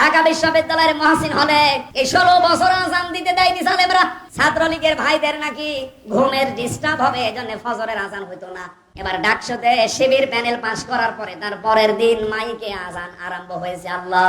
ঢাকা বিশ্ববিদ্যালয়ের মহাসিন হলে এই ষোলো বছর আজান দিতে দেয়নি সালেমরা ছাত্রলীগের ভাইদের নাকি ঘুমের ডিস্টার্ব হবে এজন্য ফজরের আজান হইতো না। এবার ডাকসতে শিবির প্যানেল পাশ করার পরে তার পরের দিন মাইকে আজান আরম্ভ হয়েছে। আল্লাহ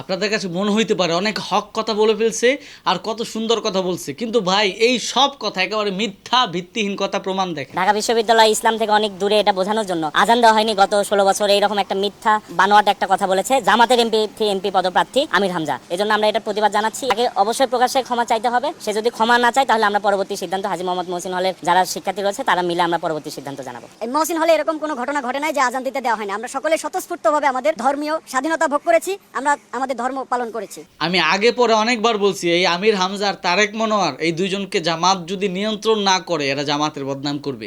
আপনাদের কাছে মনে হইতে পারে অনেক হক কথা বলে ফেলছে আর কত সুন্দর কথা বলছে। কিন্তু ভাই এই সব কথা একেবারে মিথ্যা ভিত্তিহীন কথা প্রমাণ দেখে। ঢাকা বিশ্ববিদ্যালয় ইসলাম থেকে অনেক দূরে এটা বোঝানোর জন্য আজান দেওয়া হয়নি। গত ষোলো বছর এইরকম একটা মিথ্যা বানোয়াট একটা কথা বলেছে। জামাতের এমপি এমপি পদপ্রার্থী আমির হামজা। এজন্য আমরা এটার প্রতিবাদ জানাচ্ছি। আগে অবশ্যই প্রকাশ্যে ক্ষমা চাইতে হবে। সে যদি ক্ষমা না চায় তাহলে আমরা পরবর্তী সিদ্ধান্ত হাজি মোহাম্মদ মহসিন হলের যারা শিক্ষার্থী রয়েছে তারা মিলে আমরা পরবর্তী সিদ্ধান্ত জানাব। মহসিন হলে এরকম কোনো ঘটনা ঘটে নাই যে আজান দিতে দেওয়া হয়নি। আমরা সকলে স্বতঃস্ফূর্তভাবে আমাদের ধর্মীয় স্বাধীনতা ভোগ করেছি আমরা আমাদের ধর্ম পালন করেছি। আমি আগে পরে অনেকবার বলছি এই আমির হামজা আর তারেক মনোয়ার এই দুইজনকে জামাত যদি নিয়ন্ত্রণ না করে এরা জামাতের বদনাম করবে।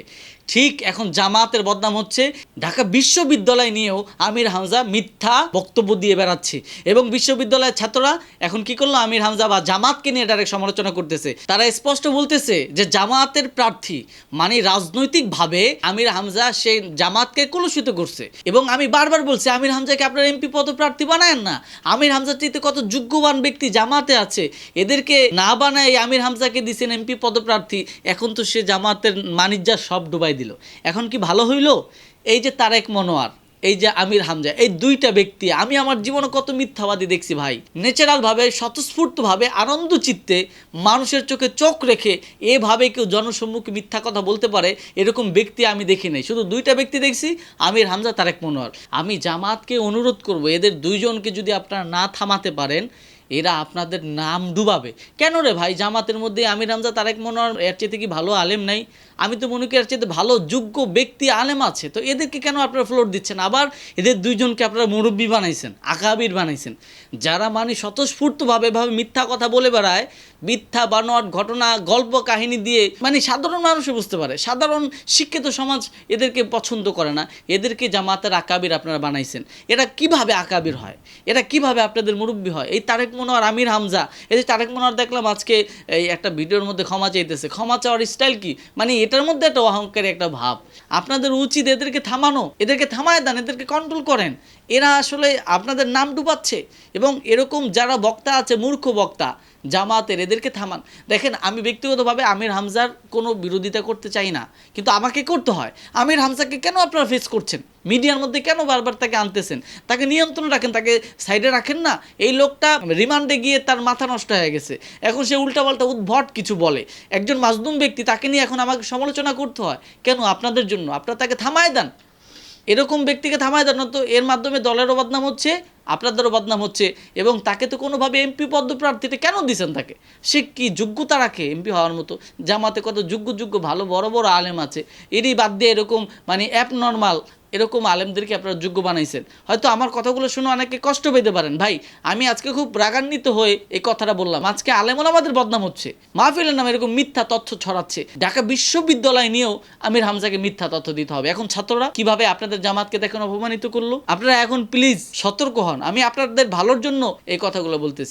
ঠিক এখন জামাতের বদনাম হচ্ছে ঢাকা বিশ্ববিদ্যালয় নিয়েও আমির হামজা মিথ্যা বক্তব্য দিয়ে বেড়াচ্ছে। এবং বিশ্ববিদ্যালয়ের ছাত্ররা এখন কি করল? আমির হামজা বা জামাতকে নিয়ে ডাইরেক্ট সমালোচনা করতেছে। তারা স্পষ্ট বলতেছে যে জামাতের প্রার্থী মানে রাজনৈতিকভাবে আমির হামজা, সে জামাতকে কলুষিত করছে। এবং আমি বারবার বলছি, আমির হামজাকে আপনার এমপি পদপ্রার্থী বানায়েন না। আমির হামজার চাইতে কত যোগ্যবান ব্যক্তি জামাতে আছে, এদেরকে না বানায় আমির হামজাকে দিছেন এমপি পদপ্রার্থী এখন তো সে জামাতের মানিজ্যা সব ডুবাই দিল। এখন কি ভালো হইল? এই যে তারেক মনোয়ার। এই যে আমির হামজা, এই দুইটা ব্যক্তি, আমি আমার জীবনে কত মিথ্যাবাদী দেখছি ভাই। ন্যাচারালভাবে, স্বতঃস্ফূর্তভাবে আনন্দ চিত্তে মানুষের চোখে চোখ রেখে এভাবে কেউ জনসম্মুখে মিথ্যা কথা বলতে পারে, এরকম ব্যক্তি আমি দেখি নাই। শুধু দুইটা ব্যক্তি দেখছি, আমির হামজা, তারেক মনোয়ার। আমি জামাতকে অনুরোধ করব, এদের দুইজনকে যদি আপনারা না থামাতে পারেন, এরা আপনাদের নাম ডুবাবে। কেন রে ভাই, জামাতের মধ্যে আমির হামজা, তারেক মনোয়ার, এর চেয়ে কি ভালো আলেম নাই? আমি তো মনে করি এর চেয়ে ভালো, যোগ্য ব্যক্তি, আলেম আছে। তো এদেরকে কেন আপনারা ফ্লোর দিচ্ছেন? আবার এদের দুইজনকে আপনারা মুরব্বী বানাইছেন, আকাবির বানাইছেন। যারা মানে স্বতঃস্ফূর্তভাবে এভাবে মিথ্যা কথা বলে বেড়ায়, মিথ্যা, বানোয়াট, ঘটনা, গল্প, কাহিনী দিয়ে মানে সাধারণ মানুষও বুঝতে পারে। সাধারণ শিক্ষিত সমাজ এদেরকে পছন্দ করে না। এদেরকে জামাতের আকাবির আপনারা বানাইছেন। এটা কীভাবে আকাবির হয়? এটা কীভাবে আপনাদের মুরব্বী হয়? এই তারেক মনোয়ার, আমির হামজা, এই যে তারেক মনোয়ার দেখলাম আজকে, এই একটা ভিডিওর মধ্যে ক্ষমা চাইতেছে। ক্ষমা চাওয়ার স্টাইল কি? মানে এটার মধ্যে একটা অহংকারী একটা ভাব। আপনাদের উচিত এদেরকে থামানো, এদেরকে থামায় দেন, এদেরকে কন্ট্রোল করেন। এরা আসলে আপনাদের নাম ডুবাচ্ছে এবং এরকম যারা বক্তা আছে, মূর্খ বক্তা, জামাতের, এদেরকে থামান। দেখেন, আমি ব্যক্তিগতভাবে আমির হামজার কোনো বিরোধিতা করতে চাই না, কিন্তু আমাকে করতে হয়। আমির হামজাকে কেন আপনারা ফেস করছেন? মিডিয়ার মধ্যে কেন বারবার তাকে আনতেছেন? তাকে নিয়ন্ত্রণ রাখেন, তাকে সাইডে রাখেন না? এই লোকটা রিমান্ডে গিয়ে তার মাথা নষ্ট হয়ে গেছে। এখন সে উল্টাপাল্টা উদ্ভট কিছু বলে। একজন মাজলুম ব্যক্তি, তাকে নিয়ে এখন আমাকে সমালোচনা করতে হয়। কেন? আপনাদের জন্য। আপনারা তাকে থামায় দেন। এরকম ব্যক্তিকে থামায় দেন তো এর মাধ্যমে দলেরও বদনাম হচ্ছে, আপনাদেরও বদনাম হচ্ছে, এবং তাকে তো কোনোভাবে এমপি পদপ্রার্থীতে কেন দিচ্ছেন তাকে? সে কি যোগ্যতা রাখে এমপি হওয়ার মতো? জামাতে কত যোগ্য যোগ্য ভালো বড় বড় আলেম আছে। এরই বাদ দিয়ে এরকম মানে অ্যাপ নর্মাল এরকম আলেমদেরকে আপনারা যোগ্য বানাইছেন। হয়তো আমার কথাগুলো শুনে অনেকে কষ্ট পেতে পারেন। ভাই, আমি আজকে খুব রাগান্বিত হয়ে এই কথাটা বললাম। আজকে আলেমন আমাদের বদনাম হচ্ছে। মাহফিলের নামে এরকম মিথ্যা তথ্য ছড়াচ্ছে। ঢাকা বিশ্ববিদ্যালয় নিয়েও আমির হামজাকে মিথ্যা তথ্য দিতে হবে। এখন ছাত্ররা কীভাবে আপনাদের জামাতকে দেখেন অপমানিত করল? আপনারা এখন প্লিজ সতর্ক হন। আমি আপনাদের ভালোর জন্য এই কথাগুলো বলতেছি।